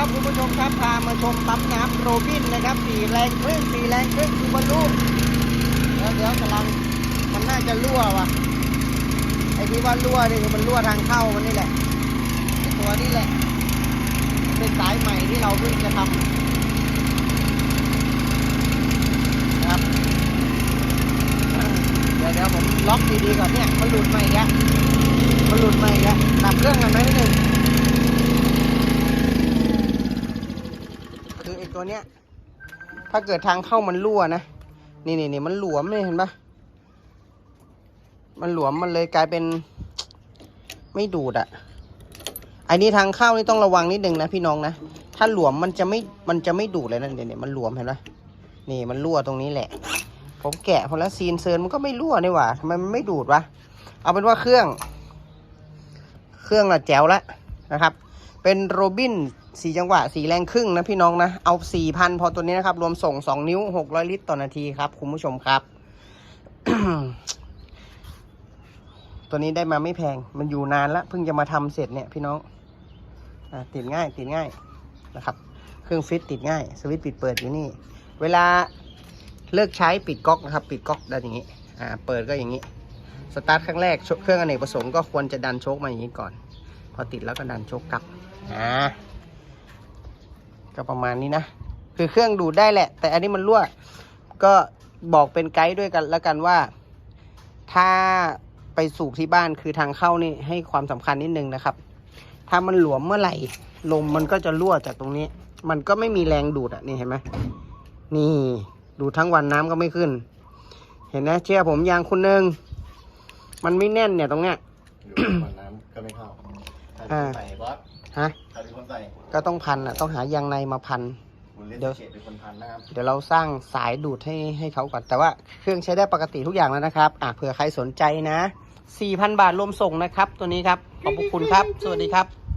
ครับคุณผู้ชมครับพามาชมปั๊มน้ำโรบินนะครับสี่แรงครึ่งสี่แรงครึ่งคือบรรลุเดี๋ยวเดี๋ยวกำลังมันน่าจะรั่วว่ะไอ้ที่ว่ารั่วนี่คือมันรั่วทางเข้ามันนี่แหละตัวนี้แหละ เป็นสายใหม่ที่เราเพิ่งจะทำนะครับเดี๋ยวเดี๋ยวผมล็อกดีๆก่อนเนี่ยมันหลุดมาอีกแล้วมันหลุดมาอีกแล้วดับเครื่องกันไหมนิดนึง คือไอ้ ตัวเนี้ย ถ้าเกิดทางเข้ามันรั่วนะ นี่นี่นี่มันหลวมเลยเห็นปะมันหลวมมันเลยกลายเป็น ไม่ดูดอะ่ะอันนี้ทางเข้านี่ต้องระวังนิดนึงนะพี่น้องนะ ถ้าหลวมมันจะไม่ มันจะไม่ดูดเลยนะเดี๋ยวนี่ยมันหลวมเห็นปะนี่มันรั่วตรงนี้แหละ ผมแกะพอแล้วซีนเซิร์นมันก็ไม่รั่วนี่หว่าทำไมมันไม่ดูดวะ เอาเป็นว่าเครื่อง เครื่องละแจ๋วละนะครับ เป็นโรบินสีจังหวะสีแรงครึ่งนะพี่น้องนะ เอาสี่พันพอตัวนี้นะครับ รวมส่งสองนิ้วหกร้อยลิตรต่อนาทีครับ คุณผู้ชมครับ ตัวนี้ได้มาไม่แพง มันอยู่นานแล้วเพิ่งจะมาทำเสร็จเนี่ยพี่น้องอติดง่ายติดง่ายนะครับ เครื่องฟิตติดง่าย สวิตช์ปิดเปิดอยู่นี่ เวลาเลิกใช้ปิดก๊อกนะครับ ปิดก๊อกด้อย่างนี้ อ่า เปิดก็อย่างนี้ สตาร์ทครั้งแรกเครื่องอเนกประสงค์ก็ควรจะดันโชคมาอย่างนี้ก่อน พอติดแล้วก็ดันโชคกลับอ่าก็ประมาณนี้นะ คือเครื่องดูดได้แหละ แต่อันนี้มันรั่ว ก็บอกเป็นไกด์ด้วยกันแล้วกันว่า ถ้าไปสูบที่บ้านคือทางเข้านี่ให้ความสำคัญนิดนึงนะครับ ถ้ามันหลวมเมื่อไหร่ ลมมันก็จะรั่วจากตรงนี้ มันก็ไม่มีแรงดูดอะนี่เห็นไหมนี่ดูดทั้งวันน้ำก็ไม่ขึ้น เห็นนะเชื่อผมอย่างคุณหนึ่งมันไม่แน่นเนี่ยตรงเนี้ยอยู่ก่อนน้ำก็ไม่เข้า ใครเป็นคนใส่บอสฮะ ใครเป็นคนใส่ก็ต้องพันอะ ต้องหายางในมาพัน คุณเลสเดี๋ยวเฉดเป็นคนพันนะครับ เดี๋ยวเราสร้างสายดูดให้ให้เขาก่อน แต่ว่าเครื่องใช้ได้ปกติทุกอย่างแล้วนะครับ อะเผื่อใครสนใจนะ 4,000 บาทรวมส่งนะครับ ตัวนี้ครับ ขอบพระคุณครับ สวัสดีครับ